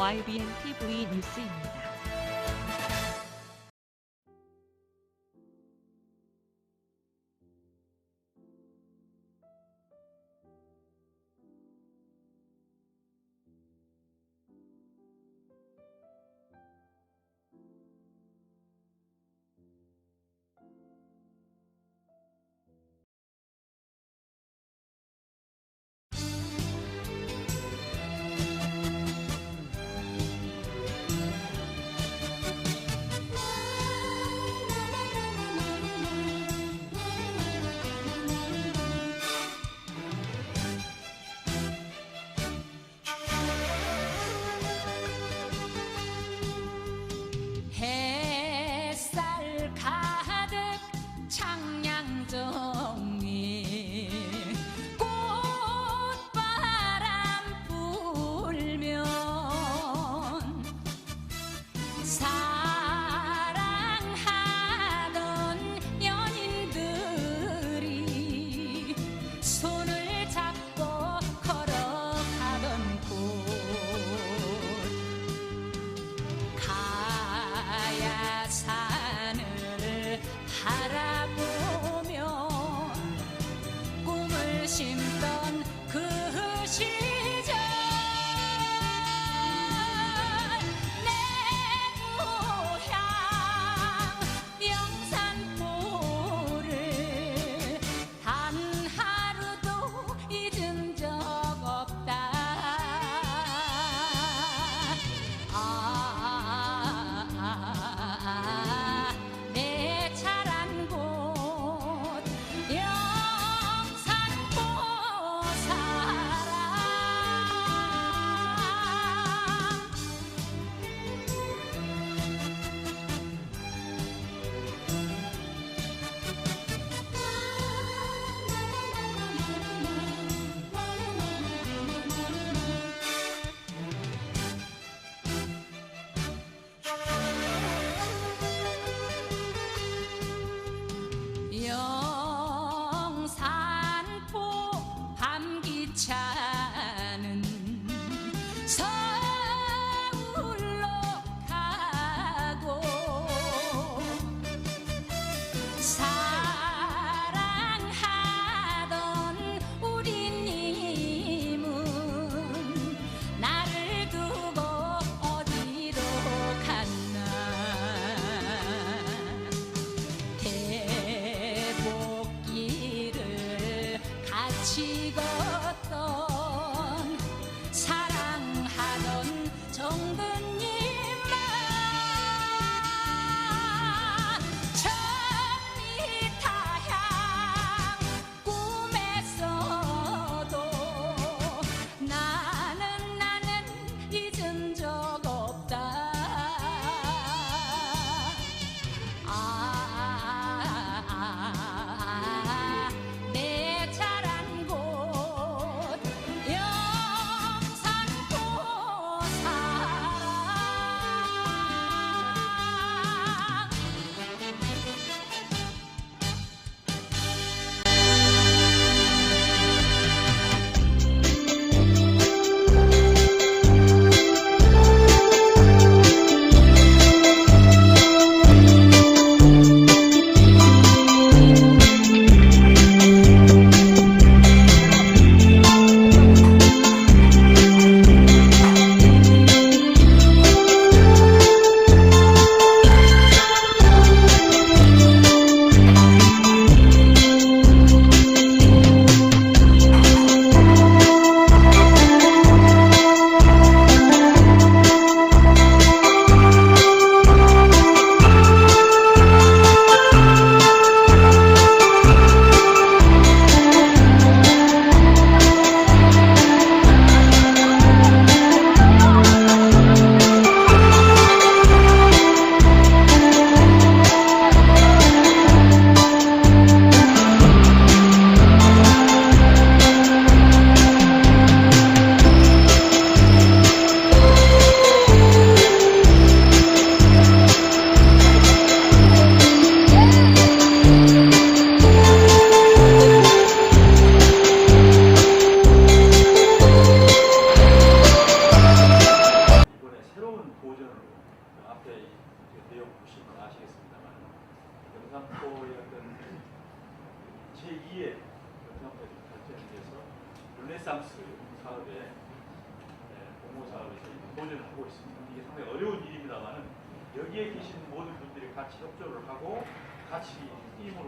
YBN TV 뉴스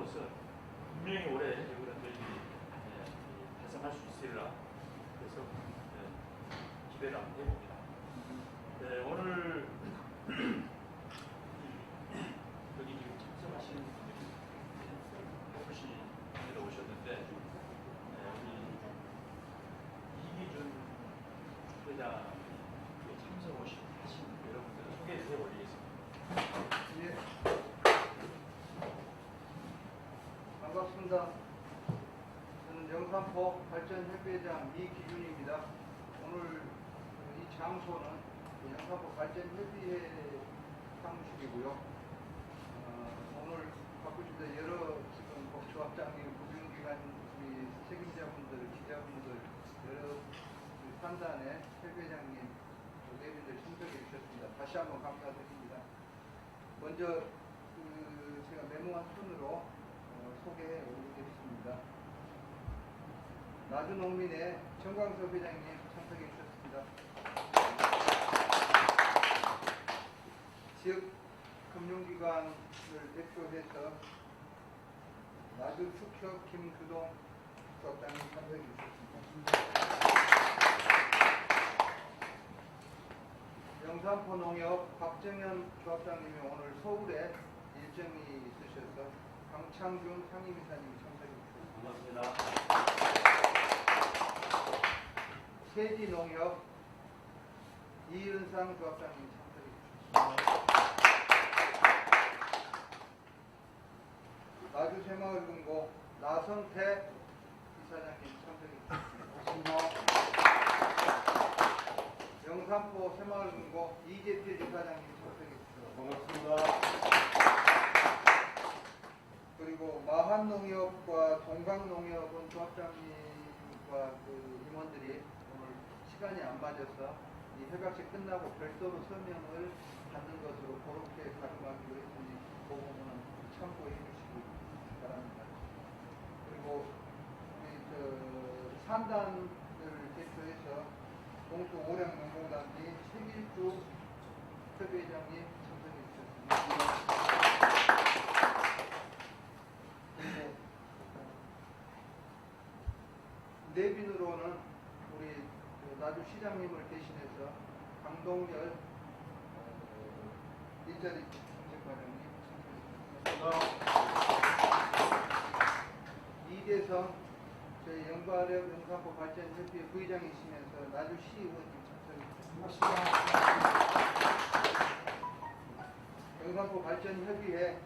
팀으로서 분명히 올해 이거는 저희들이 예, 달성할 수 있으리라 그래서 예, 기대를 한번 해봅니다. 네, 오늘 여기 지금 참석하신 분들이 of시 분들 오셨는데 네, 우리 이기준 회장 참석 오신 하신 여러분들 소개를 해드리겠습니다. 예. 반갑습니다. 저는 영산포 발전 협의회장 이기준입니다. 오늘 이 장소는 영산포 발전 협의회 사무실이고요. 어, 오늘 바쁘신데 여러 지금 법조합장님, 금융기관 우리 책임자분들, 기자분들, 여러 판단의 협회장님, 내빈들 참석해 주셨습니다. 다시 한번 감사드립니다. 먼저 그 제가 메모한 순으로 어, 소개해 올리겠습니다. 나주 농민의 정광섭 회장님 참석해 주셨습니다. 지역 금융기관을 대표해서 나주 축협 김규동 수업장님 참석해 주셨습니다. 영산포 농협 박정현 조합장님이 오늘 서울에 일정이 있으셔서 강창준 상임이사님이 참석해 주셨습니다. 반갑습니다. 세지 농협 이은상 조합장님 참석해 주셨습니다. 나주 새마을 금고 나성태 이사장님 참석해 주셨습니다. 영산포 새마을 금고 이재필 이사장님 참석해 주셨습니다. 그리고 마한농협과 동강농협은 조합장님과 그 임원들이 시간이 안 맞아서 이 협약식 끝나고 별도로 서명을 받는 것으로 그렇게 가름하기로 했으니 그 부분은 참고해 주시기 바랍니다. 그리고 우리 저 산단을 대표해서 동수 오량 농공단지 최길주 협의회장님 참석해 주셨습니다. 내빈으로는 나주 시장님을 대신해서 강동열 어, 일자리 정책과장님 이대성 저희 영발협 영산포 발전협의회 부의장이시면서 나주 시 의원님 참석해 주셨습니다. 영산포 발전협의회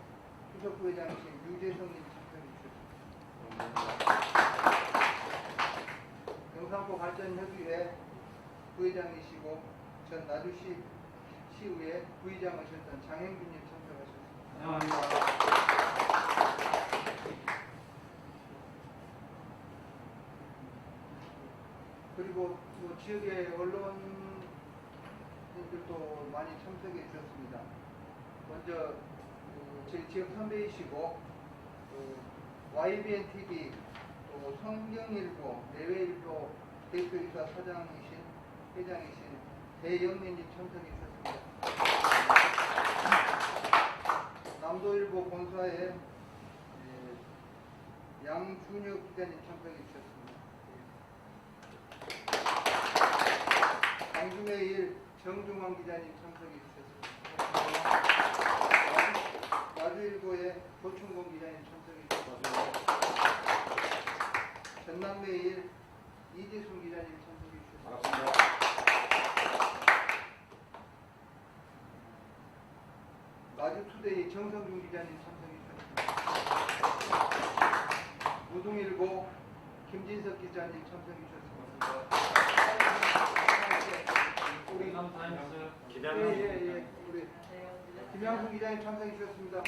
수석부회장이신 유재성님 참석해 주셨습니다. 영산포 발전협의회 부회장이시고 전 나주시 시의회 부의장 하셨던 장행준님 참석하셨습니다. 그리고 뭐 지역의 언론인들도 많이 참석해 주셨습니다. 먼저 그 저희 지역 선배이시고 그 YBN TV 또 성경일보 내외일보 대표이사 사장이신 회장이신 대영민님 참석해 주셨습니다. 남도일보 본사의 예, 양준혁 기자님 참석해 주셨습니다. 광주매일 정중환 기자님 참석해 주셨습니다. 나주일보의 조충곤 기자님 참석해 주셨습니다. 전남매일 이재순 기자님 참석해 주셨습니다. 나주 투데이 정성준 기자님 참석해 주셨습니다. 무동일보 김진석 기자님 참석해 주셨습니다. 우리 기대하는 예예 예 우리 김양순 기자님 참석해 주셨습니다.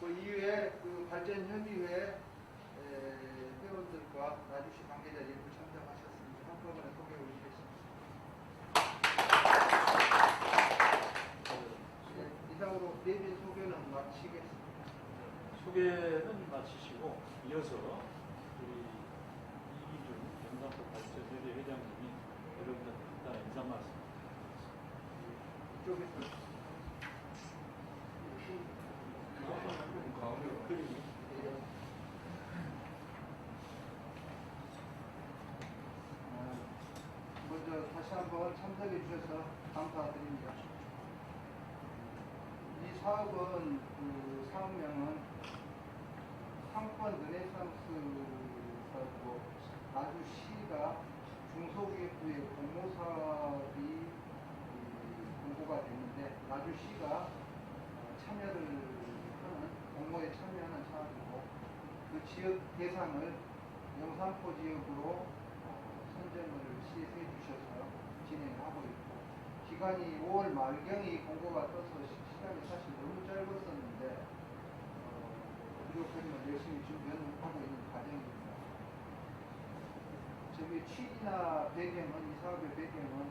그 이후에 그 발전협의회 에, 회원들과 나주시 관계자 일부 참석하셨습니다. 한꺼번에 소개 올리겠습니다. 네, 이상으로 내빈 소개는 마치겠습니다. 소개는 마치시고 이어서 우리 이기준 영산포 발전회대 회장님이 여러분들한테 간단한 인사 말씀 이쪽에서 어, 먼저 다시 한번 참석해 주셔서 감사드립니다. 이 사업은 그 사업명은 상권 르네상스라고 나주시가 중소기업부의 공모사업이 이, 공고가 됐는데 나주시가 어, 참여를 하는 공모에 참여하는 사업이고 그 지역 대상을 영산포 지역으로 어, 선정을 시해해 주셔서 진행하고 있고 기간이 5월 말경이 공고가 떠서 시- 시간이 사실 너무 짧았었는데 어, 부족하지만 열심히 준비하고 있는 과정입니다. 저기 취지나 배경은 이 사업의 배경은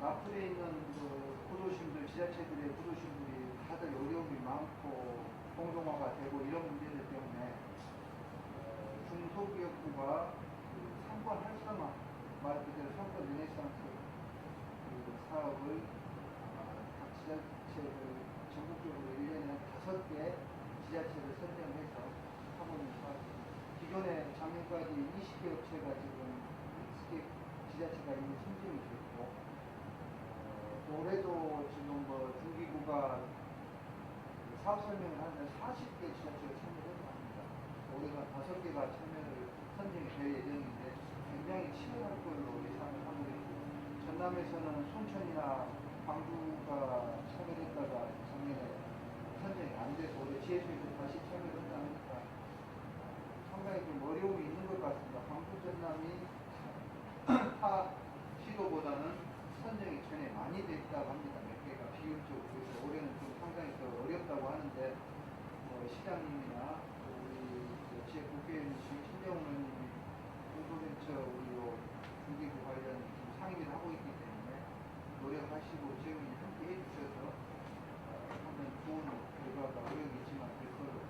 납부에 있는 그 구도심들 지자체들의 구도심들이 다들 어려움이 많고 공동화가 되고 이런 문제들 때문에 어, 중소기업부가 그 상권 활성화 말 그대로 상권 르네상스 그 사업을 아, 각 지자체를 전국적으로 1년에 다섯 개 지자체를 선정해서 하고 있는 사업입니다. 기존에 작년까지 20개 업체가 지금 20개 지자체가 이미 선정이 됐고 어, 올해도 지금 뭐 중기구가 그 사업 설명을 하는데 40개 지자체가 참여를 합니다. 올해가 다섯 개가 참여를 선정이 될 예정인데 굉장히 치열할 걸로 예상을 하고 있고 전남에서는 순천이나 광주가 참여했다가 작년에 선정이 안 돼서 올해 지혜수에서 다시 참여를 한다니까 상당히 좀 어려움이 있는 것 같습니다. 광주 전남이 타 시도보다는 선정이 전에 많이 됐다고 합니다. 몇 개가 비율적으로 그래서 올해는 좀 상당히 더 어렵다고 하는데 어, 시장님이나 또 우리 그 지역 국회의원이신 신정훈 의원님이 중소벤처 우리 요 중기부 관련 지금 상임위를 하고 있기 때문에 노력하시고 지원이 함께 해주셔서 어, 하면 좋은 어려우겠지만 될 거로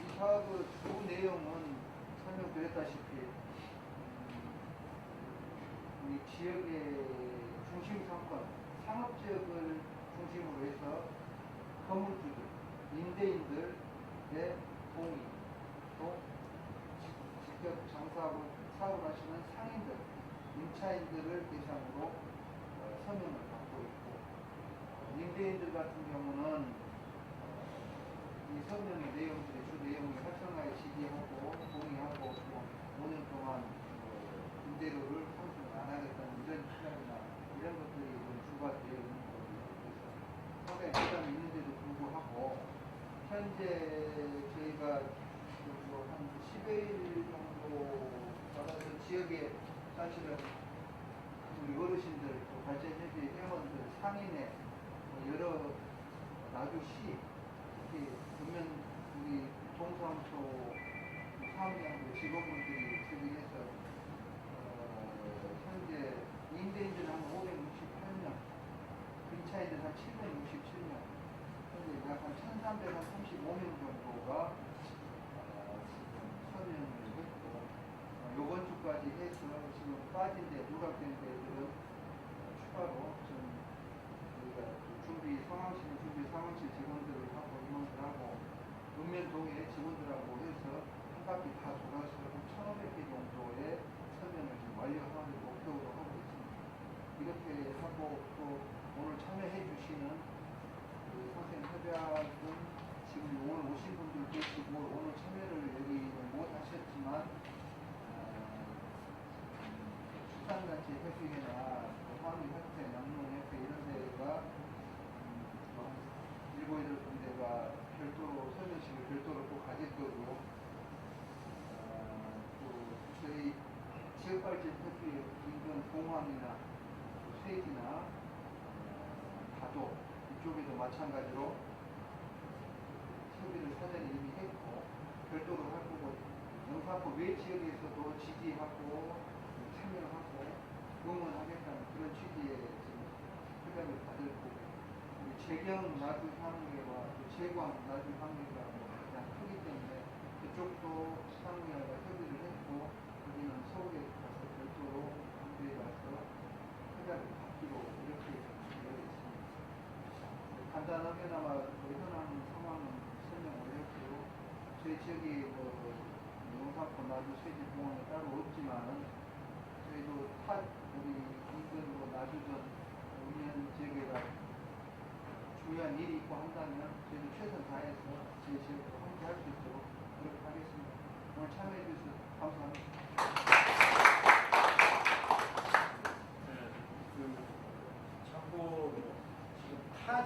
이 사업의 주 내용은 설명드렸다시피 음, 우리 지역의 중심 상권, 상업 지역을 중심으로 해서 건물주들, 임대인들의 동의, 또 직접 장사하고 사업을 하시는 상인들, 임차인들을 대상으로 어, 서명을 받고 있고 어, 임대인들 같은 경우는 어, 이 서명의 내용들의 주 내용이 활성화에 지지하고 동의하고 또 5년 동안 어, 임대료를 상승 안 하겠다는 이런 주장이나 이런 것들이 좀 주가 되어 있는 거예요. 그래서 상당히 부담이 있는데도 불구하고 현재 저희가 그한 10일 정도 받아서 지역에 사실은 우리 어르신들 또 발전협의 회원들 상인의 뭐 여러 나주시 특히 보면 우리 동사무소 사업장들 직원분들이 저기에서 어, 현재 임대인들 한 568명, 임차인들 한 767명, 현재 약 한 1,335명 정도가 어, 지금 서명을 했고 어, 요번 주까지 해서 지금 빠진 데 누락된 데들은 어, 추가로 좀 우리가 그 준비 상황실 준비 상황실 직원들을 하고 임원들하고 읍면동의 직원들하고 해서 한 바퀴 다한 1,500개 정도의 서명을 지금 완료 하는 목표로 하고 있습니다. 이렇게 하고 또 오늘 참여해 주시는 그 선생님 협약은 지금 오늘 오신 분들 계시고 오늘 참여를 여기는 못 하셨지만 어, 출산단체 협의회나 화학협회, 남농협회 이런 데가 음, 뭐한 일곱 여덟 군데가 별도로 서명식을 별도로 꼭 가질 거고 어, 또 저희 지역발전협회 인근 공항이나 또 세기나 어, 가도 이쪽에도 마찬가지로 협의를 사전에 이미 했고 별도로 할 거고 영사포 외 지역에서도 지지하고 참여를 하고 응원하겠다는 그런 취지의 지금 협약을 받을 거고 우리 재경 나주 또 재광 나주 향후회가 가장 크기 때문에 그쪽도 향후회와 협의를 했고 우리는 서울에 가서 별도로 함대에 가서 회장을 받기로 이렇게 되어 있습니다. 간단하게나마 그 현황 상황은 설명을 했고요. 저희 지역에 뭐 용산포 나주 세지 공원이 따로 없지만은 저희도 타 우리 인근 뭐 나주전 우리는 지역에가 중요한 일이 있고 한다면 저희도 최선 다해서 제 지역으로 함께 할 수 있도록 노력하겠습니다. 오늘 참여해 주셔서 감사합니다. 네, 그 참고 뭐 지금 타 지역에서는 이걸 준비하는데 1년에서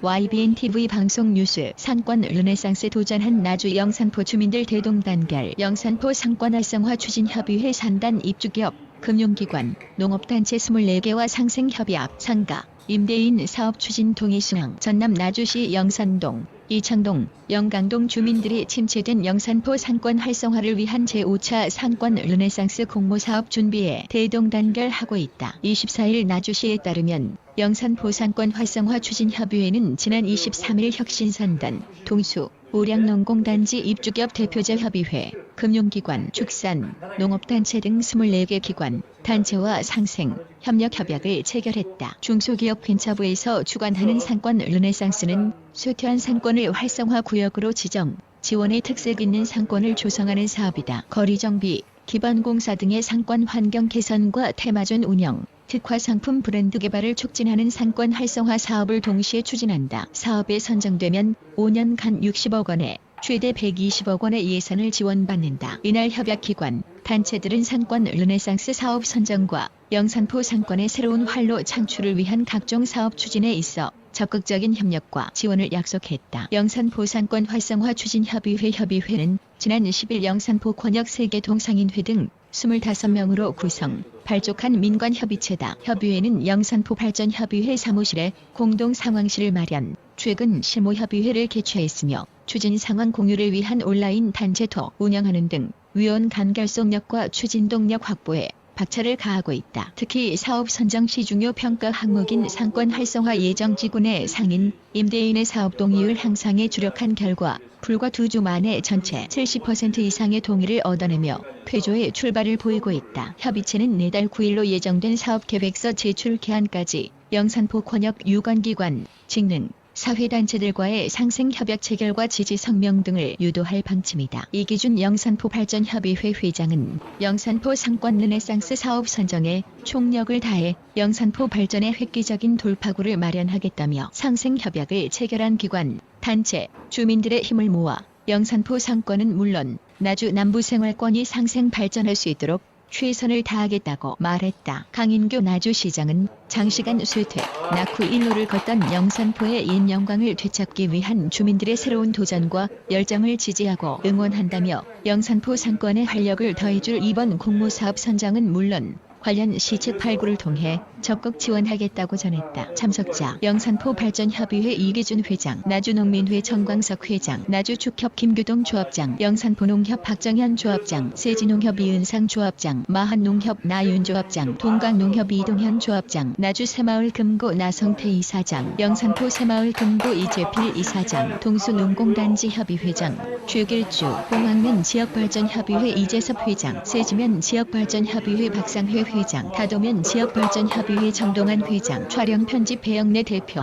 YBN TV 방송 뉴스 상권 르네상스 도전한 나주 영산포 주민들 대동 단결. 영산포 상권 활성화 추진 협의회 산단 입주기업 금융기관 농업단체 24개와 상생협의합 상가 임대인 사업 추진 동의 수항 전남 나주시 영산동 이창동 영강동 주민들이 침체된 영산포 상권 활성화를 위한 제5차 상권 르네상스 공모사업 준비에 대동단결하고 있다. 24일 나주시에 따르면 영산포 상권 활성화 추진 협의회는 지난 23일 혁신산단, 동수, 오량농공단지 입주기업 대표자 협의회, 금융기관, 축산, 농업단체 등 24개 기관, 단체와 상생, 협력 협약을 체결했다. 중소기업 벤처부에서 주관하는 상권 르네상스는 쇠퇴한 상권을 활성화 구역으로 지정, 지원의 특색 있는 상권을 조성하는 사업이다. 거리 정비, 기반 공사 등의 상권 환경 개선과 테마존 운영, 특화 상품 브랜드 개발을 촉진하는 상권 활성화 사업을 동시에 추진한다. 사업에 선정되면 5년간 60억 원에 최대 120억 원의 예산을 지원받는다. 이날 협약기관, 단체들은 상권 르네상스 사업 선정과 영산포 상권의 새로운 활로 창출을 위한 각종 사업 추진에 있어 적극적인 협력과 지원을 약속했다. 영산포 상권 활성화 추진 협의회 협의회는 지난 10일 영산포 권역 세계 동상인회 등 25명으로 구성, 발족한 민관협의체다. 협의회는 영산포 발전협의회 사무실에 공동 상황실을 마련, 최근 실무협의회를 개최했으며 추진 상황 공유를 위한 온라인 단체톡 운영하는 등 위원 간결속력과 추진 동력 확보에 박차를 가하고 있다. 특히 사업 선정 시 중요 평가 항목인 상권 활성화 예정 지구내 상인, 임대인의 사업 동의율 향상에 주력한 결과 불과 두 주 만에 전체 70% 이상의 동의를 얻어내며 쾌조의 출발을 보이고 있다. 협의체는 내달 9일로 예정된 사업 계획서 제출 기한까지 영산포 권역 유관기관, 직능, 사회단체들과의 상생 협약 체결과 지지 성명 등을 유도할 방침이다. 이기준 영산포 발전협의회 회장은 영산포 상권 르네상스 사업 선정에 총력을 다해 영산포 발전의 획기적인 돌파구를 마련하겠다며 상생 협약을 체결한 기관, 단체, 주민들의 힘을 모아 영산포 상권은 물론 나주 남부 생활권이 상생 발전할 수 있도록 최선을 다하겠다고 말했다. 강인교 나주시장은 장시간 쇠퇴, 낙후 일로를 걷던 영산포의 옛 영광을 되찾기 위한 주민들의 새로운 도전과 열정을 지지하고 응원한다며 영산포 상권의 활력을 더해줄 이번 공모사업 선정은 물론 관련 시책 발굴을 통해 적극 지원하겠다고 전했다. 참석자 영산포 발전협의회 이기준 회장, 나주농민회 정광석 회장, 나주축협 김규동 조합장, 영산포농협 박정현 조합장, 세진농협 이은상 조합장, 마한농협 나윤 조합장, 동강농협 이동현 조합장, 나주새마을 금고 나성태 이사장, 영산포 새마을 금고 이재필 이사장, 동수농공단지 협의회장, 최길주, 봉황면 지역발전협의회 이재섭 회장, 세지면 지역발전협의회 박상회 회장, 다도면 지역발전 협의회 정동환 회장, 촬영 편집 배영래 대표.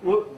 어,